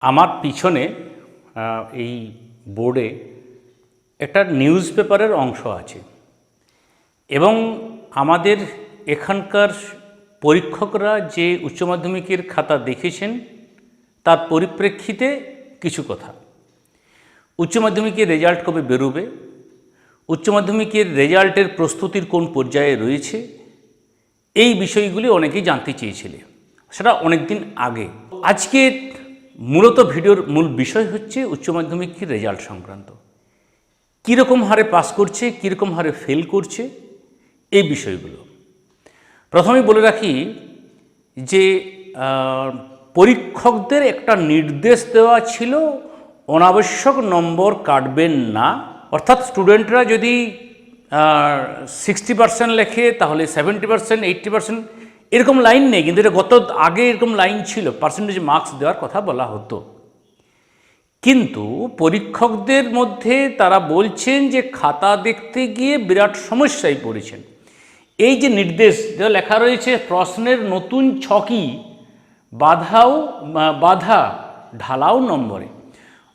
আমার পিছনে এই বোর্ডে একটা নিউজ পেপারের অংশ আছে। এবং আমাদের এখানকার পরীক্ষকরা যে উচ্চ মাধ্যমিকের খাতা দেখেছেন, তার পরিপ্রেক্ষিতে কিছু কথা। উচ্চ মাধ্যমিকের রেজাল্ট কবে বেরোবে? উচ্চ মাধ্যমিকের রেজাল্টের প্রস্তুতির কোন পর্যায়ে রয়েছে? এই বিষয়গুলি অনেকেই জানতে চেয়েছিলে। সেটা অনেক দিন আগে। আজকে মূলত ভিডিওর মূল বিষয় হচ্ছে উচ্চ মাধ্যমিকের রেজাল্ট সংক্রান্ত। কীরকম হারে পাস করছে, কীরকম হারে ফেল করছে, এই বিষয়গুলো। প্রথমেই বলে রাখি যে পরীক্ষকদের একটা নির্দেশ দেওয়া ছিল, অনাবশ্যক নম্বর কাটবেন না। অর্থাৎ স্টুডেন্টরা যদি সিক্সটি পার্সেন্ট লেখে, তাহলে সেভেন্টি পার্সেন্ট এইট্টি পার্সেন্ট এরকম লাইন নেই, কিন্তু এটা গত আগে এরকম লাইন ছিল পার্সেন্টেজ মার্কস দেওয়ার কথা বলা হতো। কিন্তু পরীক্ষকদের মধ্যে তারা বলছেন যে খাতা দেখতে গিয়ে বিরাট সমস্যায় পড়েছেন। এই যে নির্দেশ যেটা লেখা রয়েছে, প্রশ্নের নতুন ছকি বাধাও বাধা ঢালাও নম্বরে।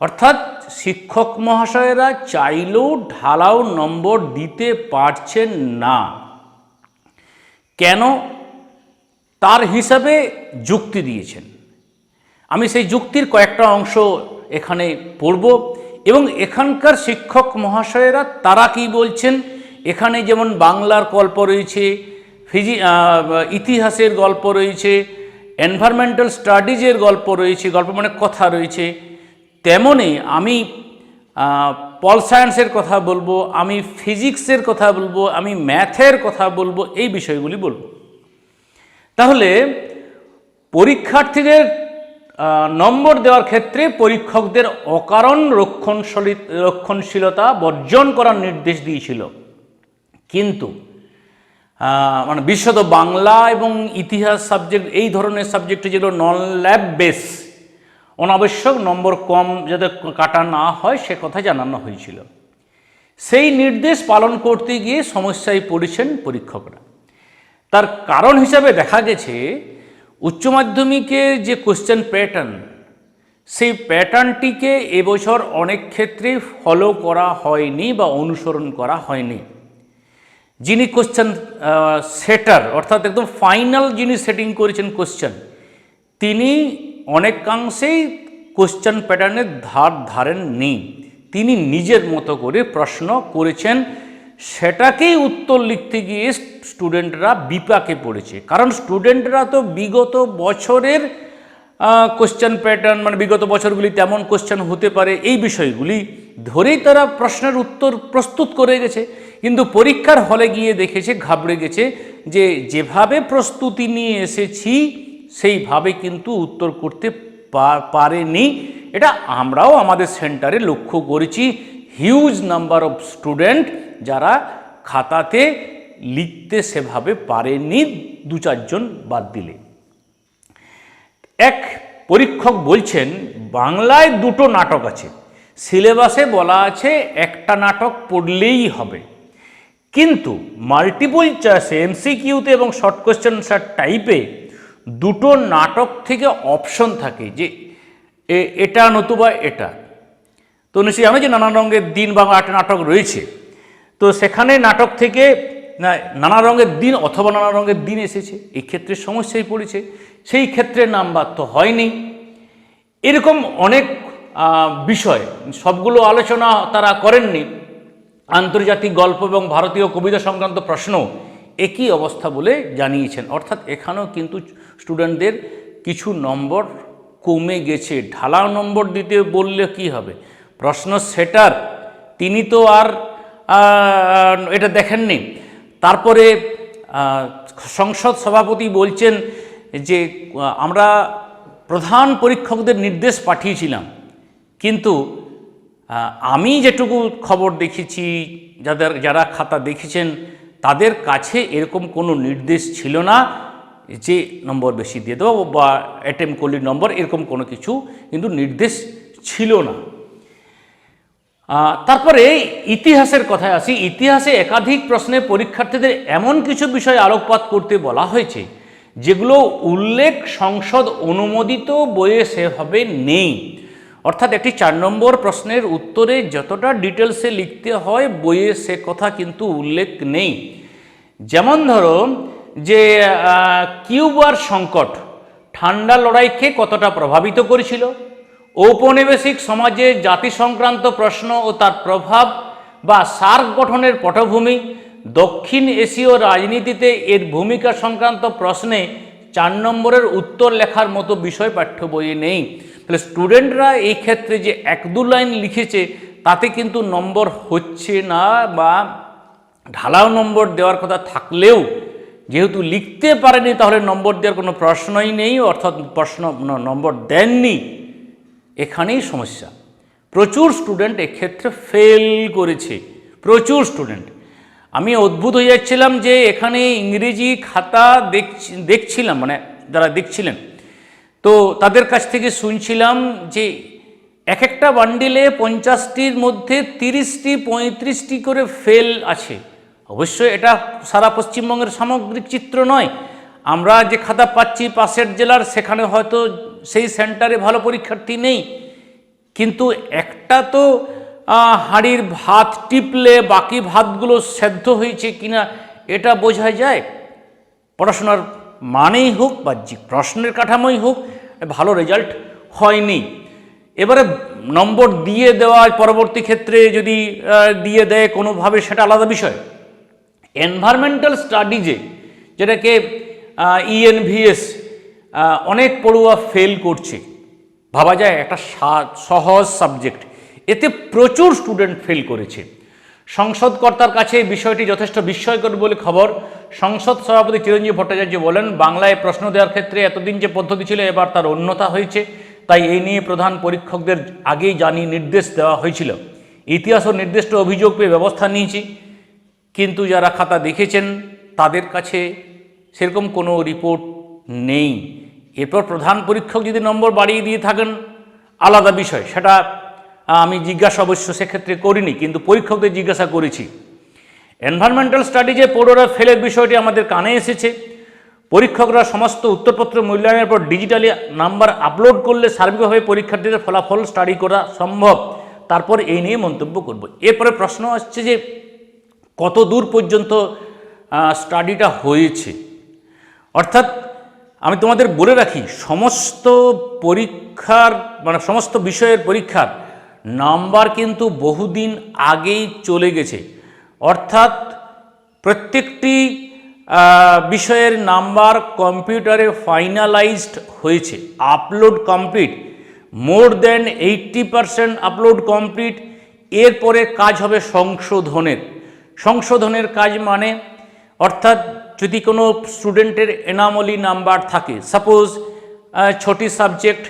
অর্থাৎ শিক্ষক মহাশয়েরা চাইলেও ঢালাও নম্বর দিতে পারছেন না। কেন? তার হিসাবে যুক্তি দিয়েছেন। আমি সেই যুক্তির কয়েকটা অংশ এখানে পড়ব এবং এখানকার শিক্ষক মহাশয়েরা তারা কি বলছেন? এখানে যেমন বাংলার গল্প রয়েছে, ফিজি ইতিহাসের গল্প রয়েছে এনভায়রনমেন্টাল স্টাডিজের গল্প রয়েছে, গল্প মানে কথা রয়েছে। তেমনি আমি পল সায়েন্সের কথা বলব, আমি ফিজিক্সের কথা বলব, আমি ম্যাথের কথা বলব, এই বিষয়গুলি বলব। তাহলে পরীক্ষার্থীদের নম্বর দেওয়ার ক্ষেত্রে পরীক্ষকদের অকারণ রক্ষণশীল, রক্ষণশীলতা বর্জন করার নির্দেশ দিয়েছিল। কিন্তু মানে বিশেষত বাংলা এবং ইতিহাস সাবজেক্ট, এই ধরনের সাবজেক্টে যেগুলো নন ল্যাব বেস, অনাবশ্যক নম্বর কম যাতে কাটা না হয়, সে কথা জানানো হয়েছিল। সেই নির্দেশ পালন করতে গিয়ে সমস্যায় পড়েছেন পরীক্ষকরা। তার কারণ হিসাবে দেখা গেছে, উচ্চ মাধ্যমিকের যে কোশ্চেন প্যাটার্ন সেই প্যাটার্নটিকে এবছর অনেক ক্ষেত্রে ফলো করা হয়নি বা অনুসরণ করা হয়নি। যিনি কোশ্চেন সেটার অর্থাৎ একদম ফাইনাল যিনি সেটিং করেছেন কোশ্চেন তিনি অনেকাংশেই কোশ্চেন প্যাটার্নের ধার ধারেননি। তিনি নিজের মতো করে প্রশ্ন করেছেন সেটাকেই উত্তর লিখতে গিয়ে স্টুডেন্টরা বিপাকে পড়েছে। কারণ স্টুডেন্টরা তো বিগত বছরের কোশ্চেন প্যাটার্ন মানে বিগত বছরগুলি তেমন কোশ্চেন হতে পারে, এই বিষয়গুলি ধরেই তারা প্রশ্নের উত্তর প্রস্তুত করে গেছে। কিন্তু পরীক্ষার হলে গিয়ে দেখেছে, ঘাবড়ে গেছে যে যেভাবে প্রস্তুতি নিয়ে এসেছি, সেইভাবে কিন্তু উত্তর করতে পারেনি। এটা আমরাও আমাদের সেন্টারে লক্ষ্য করেছি। হিউজ নাম্বার অফ স্টুডেন্ট যারা খাতাতে লিখতে সেভাবে পারেনি, দু চারজন বাদ দিলে। এক পরীক্ষক বলছেন, বাংলায় দুটো নাটক আছে। সিলেবাসে বলা আছে, একটা নাটক পড়লেই হবে। কিন্তু মাল্টিপল চয়েসে এমসিকিউতে এবং শর্ট কোশ্চেন স্যার টাইপে দুটো নাটক থেকে অপশন থাকে যে এটা নতুবা এটা। তো নিশ্চয়ই জানো যে নানা রঙের দিন বা একটা নাটক রয়েছে। তো সেখানে নাটক থেকে নানা রঙের দিন অথবা নানা রঙের দিন এসেছে। এই ক্ষেত্রে সমস্যায় পড়েছে। সেই ক্ষেত্রে নাম্বার তো হয়নি। এরকম অনেক বিষয়, সবগুলো আলোচনা তারা করেননি। আন্তর্জাতিক গল্প এবং ভারতীয় কবিতা সংক্রান্ত প্রশ্ন একই অবস্থা বলে জানিয়েছেন। অর্থাৎ এখানেও কিন্তু স্টুডেন্টদের কিছু নম্বর কমে গেছে। ঢালাও নম্বর দিতে বললে কি হবে? প্রশ্ন সেটার। তিনি তো আর এটা দেখেননি। তারপরে সংসদ সভাপতি বলছেন যে আমরা প্রধান পরীক্ষকদের নির্দেশ পাঠিয়েছিলাম। কিন্তু আমি যেটুকু খবর দেখেছি, যাদের, যারা খাতা দেখেছেন, তাদের কাছে এরকম কোনো নির্দেশ ছিল না যে, নম্বর বেশি দিয়ে দেবো বা অ্যাটেম্প করলি নম্বর এরকম কোনো কিছু কিন্তু নির্দেশ ছিল না। তারপরে ইতিহাসের কথায় আসি। ইতিহাসে একাধিক প্রশ্নে পরীক্ষার্থীদের এমন কিছু বিষয় আলোকপাত করতে বলা হয়েছে, যেগুলো উল্লেখ সংসদ অনুমোদিত বইয়ে সেভাবে নেই। অর্থাৎ একটি চার নম্বর প্রশ্নের উত্তরে যতটা ডিটেলসে লিখতে হয়, বইয়ে সে কথা কিন্তু উল্লেখ নেই। যেমন ধরো যে কিউবার সংকট, ঠান্ডা লড়াইকে কতটা প্রভাবিত করেছিল? ঔপনিবেশিক সমাজে জাতি সংক্রান্ত প্রশ্ন ও তার প্রভাব বা সার্ক গঠনের পটভূমি, দক্ষিণ এশীয় রাজনীতিতে এর ভূমিকা সংক্রান্ত প্রশ্নে চার নম্বরের উত্তর লেখার মতো বিষয় পাঠ্য বইয়ে নেই। তাহলে স্টুডেন্টরা এই ক্ষেত্রে যে এক দু লাইন লিখেছে, তাতে কিন্তু নম্বর হচ্ছে না বা ঢালাও নম্বর দেওয়ার কথা থাকলেও, যেহেতু লিখতে পারেনি তাহলে নম্বর দেওয়ার কোনো প্রশ্নই নেই, অর্থাৎ প্রশ্ন নম্বর দেননি। এখানেই সমস্যা। প্রচুর স্টুডেন্ট এক্ষেত্রে ফেল করেছে। প্রচুর স্টুডেন্ট আমি অদ্ভুত হয়ে যাচ্ছিলাম যে এখানে ইংরেজি খাতা দেখছি, দেখছিলাম মানে যারা দেখছিলেন। তো তাদের কাছ থেকে শুনছিলাম যে এক একটা বান্ডিলে পঞ্চাশটির মধ্যে তিরিশটি, পঁয়ত্রিশটি করে ফেল আছে। অবশ্যই এটা সারা পশ্চিমবঙ্গের সামগ্রিক চিত্র নয়। আমরা যে খাতা পাচ্ছি পাশের জেলার, সেখানে হয়তো সেই সেন্টারে ভালো পরীক্ষার্থী নেই। কিন্তু একটা তো হাঁড়ির ভাত টিপলে বাকি ভাতগুলো সেদ্ধ হয়েছে কিনা, এটা বোঝা যায়। পড়াশোনার মানেই হোক বা যে প্রশ্নের কাঠামোই হোক, ভালো রেজাল্ট হয়নি। এবারে নম্বর দিয়ে দেওয়ার পরবর্তী ক্ষেত্রে যদি দিয়ে দেয় কোনোভাবে, সেটা আলাদা বিষয়। এনভায়রনমেন্টাল স্টাডিজে যেটাকে ইএনভিএস অনেক পড়ুয়া ফেল করছে। ভাবা যায় একটা সহজ সাবজেক্ট এতে প্রচুর স্টুডেন্ট ফেল করেছে। সংসদকর্তার কাছে এই বিষয়টি যথেষ্ট বিস্ময়কর বলে খবর। সংসদ সভাপতি চিরঞ্জীব ভট্টাচার্য বলেন, বাংলায় প্রশ্ন দেওয়ার ক্ষেত্রে এতদিন যে পদ্ধতি ছিল, এবার তার অন্যতা হয়েছে। তাই এই নিয়ে প্রধান পরীক্ষকদের আগেই জানিয়ে নির্দেশ দেওয়া হয়েছিল। ইতিহাস ও নির্দিষ্ট অভিযোগ পেয়ে ব্যবস্থা নিয়েছি। কিন্তু যারা খাতা দেখেছেন, তাদের কাছে সেরকম কোনো রিপোর্ট নেই। এরপর প্রধান পরীক্ষক যদি নম্বর বাড়িয়ে দিয়ে থাকেন, আলাদা বিষয়। সেটা আমি জিজ্ঞাসা অবশ্য সেক্ষেত্রে করিনি, কিন্তু পরীক্ষকদের জিজ্ঞাসা করেছি। এনভায়রনমেন্টাল স্টাডিজে পড়োরা ফেলের বিষয়টি আমাদের কানে এসেছে। পরীক্ষকরা সমস্ত উত্তরপত্র মূল্যায়নের পর ডিজিটালি নাম্বার আপলোড করলে সার্বিকভাবে পরীক্ষার্থীদের ফলাফল স্টাডি করা সম্ভব। তারপর এই নিয়ে মন্তব্য করব। এরপরে প্রশ্ন আসছে যে কত দূর পর্যন্ত স্টাডিটা হয়েছে? অর্থাৎ আমি তোমাদের বলে রাখি, সমস্ত পরীক্ষার মানে সমস্ত বিষয়ের পরীক্ষার নাম্বার কিন্তু বহুদিন আগেই চলে গেছে। অর্থাৎ প্রত্যেকটি বিষয়ের নাম্বার কম্পিউটারে ফাইনালাইজড হয়েছে, upload complete. More than eighty percent upload complete, এরপরে কাজ হবে সংশোধনের। সংশোধনের কাজ মানে অর্থাৎ যদি কোনো স্টুডেন্টের এনামলি নাম্বার থাকে সাপোজ ছটি সাবজেক্ট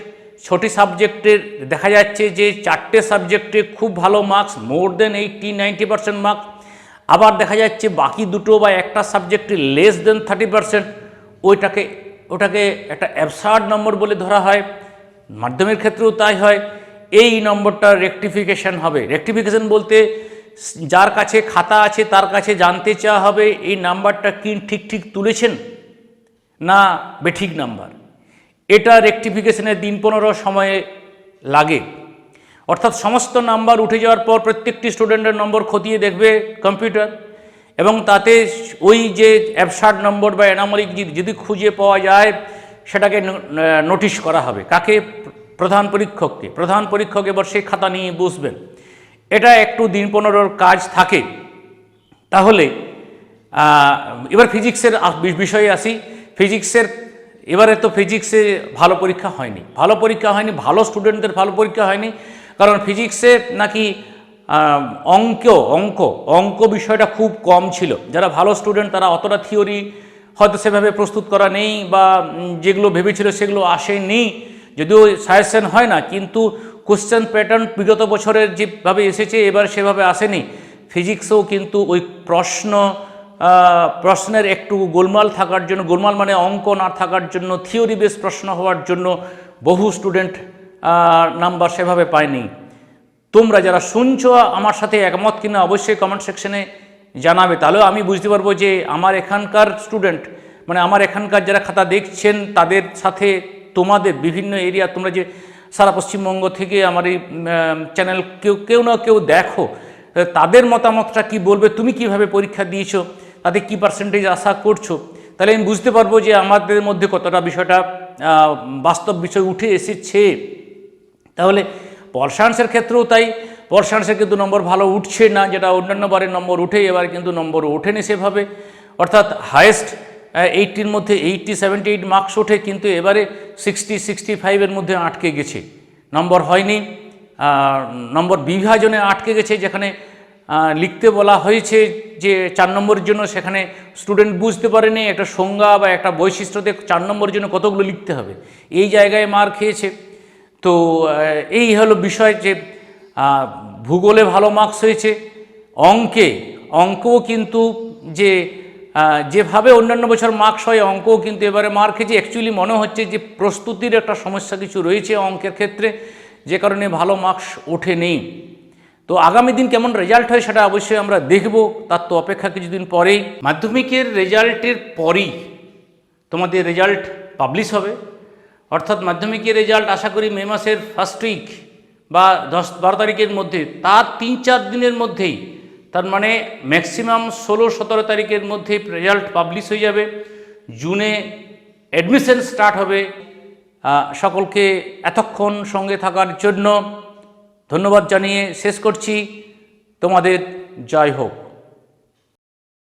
ছটি সাবজেক্টের দেখা যাচ্ছে যে চারটে সাবজেক্টে খুব ভালো marks more than eighty ninety percent marks আবার দেখা যাচ্ছে বাকি দুটো বা একটা সাবজেক্টে লেস দেন থার্টি পার্সেন্ট ওইটাকে, ওটাকে একটা অ্যাবসার্ড নম্বর বলে ধরা হয়। মাধ্যমের ক্ষেত্রেও তাই হয়। এই নম্বরটা রেকটিফিকেশন হবে। রেকটিফিকেশন বলতে যার কাছে খাতা আছে, তার কাছে জানতে চাওয়া হবে, এই নাম্বারটা কি ঠিক ঠিক তুলেছেন? না, বেঠিক নাম্বার। এটা রেকটিফিকেশনের দিন পনেরো সময়ে লাগে। অর্থাৎ সমস্ত নাম্বার উঠে যাওয়ার পর প্রত্যেকটি স্টুডেন্টের নম্বর খতিয়ে দেখবে কম্পিউটার এবং তাতে ওই যে অ্যাবসার্ড নম্বর বা এনামলিক যদি খুঁজে পাওয়া যায়, সেটাকে নোটিশ করা হবে। কাকে? প্রধান পরীক্ষককে। প্রধান পরীক্ষক এবার সেই খাতা নিয়ে বসবেন। এটা একটু দিন পনেরোর কাজ থাকে। তাহলে এবার ফিজিক্সের বিষয়ে আসি। ফিজিক্সের, এবারে তো ফিজিক্সে ভালো পরীক্ষা হয়নি। ভালো পরীক্ষা হয়নি, ভালো স্টুডেন্টদের ভালো পরীক্ষা হয়নি। কারণ ফিজিক্সে নাকি অঙ্ক অঙ্ক অঙ্ক বিষয়টা খুব কম ছিল। যারা ভালো স্টুডেন্ট, তারা অতটা থিওরি হয়তো সেভাবে প্রস্তুত করা নেই বা যেগুলো ভেবেছিল সেগুলো আসেনি। যদিও সাজেশন হয় না, কিন্তু কোশ্চেন প্যাটার্ন বিগত বছরের যেভাবে এসেছে, এবার সেভাবে আসেনি। ফিজিক্সেও কিন্তু ওই প্রশ্ন প্রশ্নের একটু গোলমাল থাকার জন্য, গোলমাল মানে অঙ্ক না থাকার জন্য থিওরি বেস প্রশ্ন হওয়ার জন্য বহু স্টুডেন্ট নাম্বার সেভাবে পায়নি। তোমরা যারা শুনছো, আমার সাথে একমত কিনা অবশ্যই কমেন্ট সেকশনে জানাবে। তাহলেও আমি বুঝতে পারব যে আমার এখানকার স্টুডেন্ট মানে আমার এখানকার যারা খাতা দেখছেন, তাদের সাথে তোমাদের বিভিন্ন এরিয়া তোমরা যে সারা পশ্চিমবঙ্গ থেকে আমার এই চ্যানেল কেউ কেউ না কেউ দেখো তাদের মতামতটা কি বলবে, তুমি কীভাবে পরীক্ষা দিয়েছ, তাতে কি পার্সেন্টেজ আশা করছ, তাহলে আমি বুঝতে পারব যে আমাদের মধ্যে কতটা বিষয়টা বাস্তব বিষয় উঠে এসেছে। তাহলে পল সায়েন্সের ক্ষেত্রেও তাই, পল সায়েন্সের কিন্তু নম্বর ভালো উঠছে না, যেটা অন্যান্য বারের নম্বর উঠে, এবার কিন্তু নম্বর ওঠেনি সেভাবে। অর্থাৎ হায়েস্ট এইটটির মধ্যে এইটটি সেভেন্টি এইট মার্কস ওঠে, কিন্তু এবারে সিক্সটি সিক্সটি ফাইভের মধ্যে আটকে গেছে। নম্বর হয়নি। নম্বর বিভাজনে আটকে গেছে, যেখানে লিখতে বলা হয়েছে যে চার নম্বরের জন্য সেখানে স্টুডেন্ট বুঝতে পারেনি, একটা সংজ্ঞা বা একটা বৈশিষ্ট্যতে চার নম্বরের জন্য কতগুলো লিখতে হবে। এই জায়গায় মার খেয়েছে। তো এই হলো বিষয় যে ভূগোলে ভালো মার্কস হয়েছে। অঙ্কে, অঙ্কও কিন্তু যে যেভাবে অন্যান্য বছর মার্কস হয় অঙ্কও কিন্তু এবারে মার খেয়েছে। অ্যাকচুয়ালি মনে হচ্ছে যে প্রস্তুতির একটা সমস্যা কিছু রয়েছে অঙ্কের ক্ষেত্রে, যে কারণে ভালো মার্কস ওঠে নেই তো আগামী দিন কেমন রেজাল্ট হয় সেটা অবশ্যই আমরা দেখব, তার তো অপেক্ষা কিছুদিন পরেই। মাধ্যমিকের রেজাল্টের পরেই তোমাদের রেজাল্ট পাবলিশ হবে। অর্থাৎ মাধ্যমিকের রেজাল্ট আশা করি মে মাসের ফার্স্ট উইক বা দশ, বারো তারিখের মধ্যে, তার তিন, চার দিনের মধ্যেই তার মানে ম্যাক্সিমাম ষোলো সতেরো তারিখের মধ্যে রেজাল্ট পাবলিশ হয়ে যাবে। জুনে অ্যাডমিশন স্টার্ট হবে। সকলকে এতক্ষণ সঙ্গে থাকার জন্য ধন্যবাদ জানিয়ে শেষ করছি। তোমাদের জয় হোক।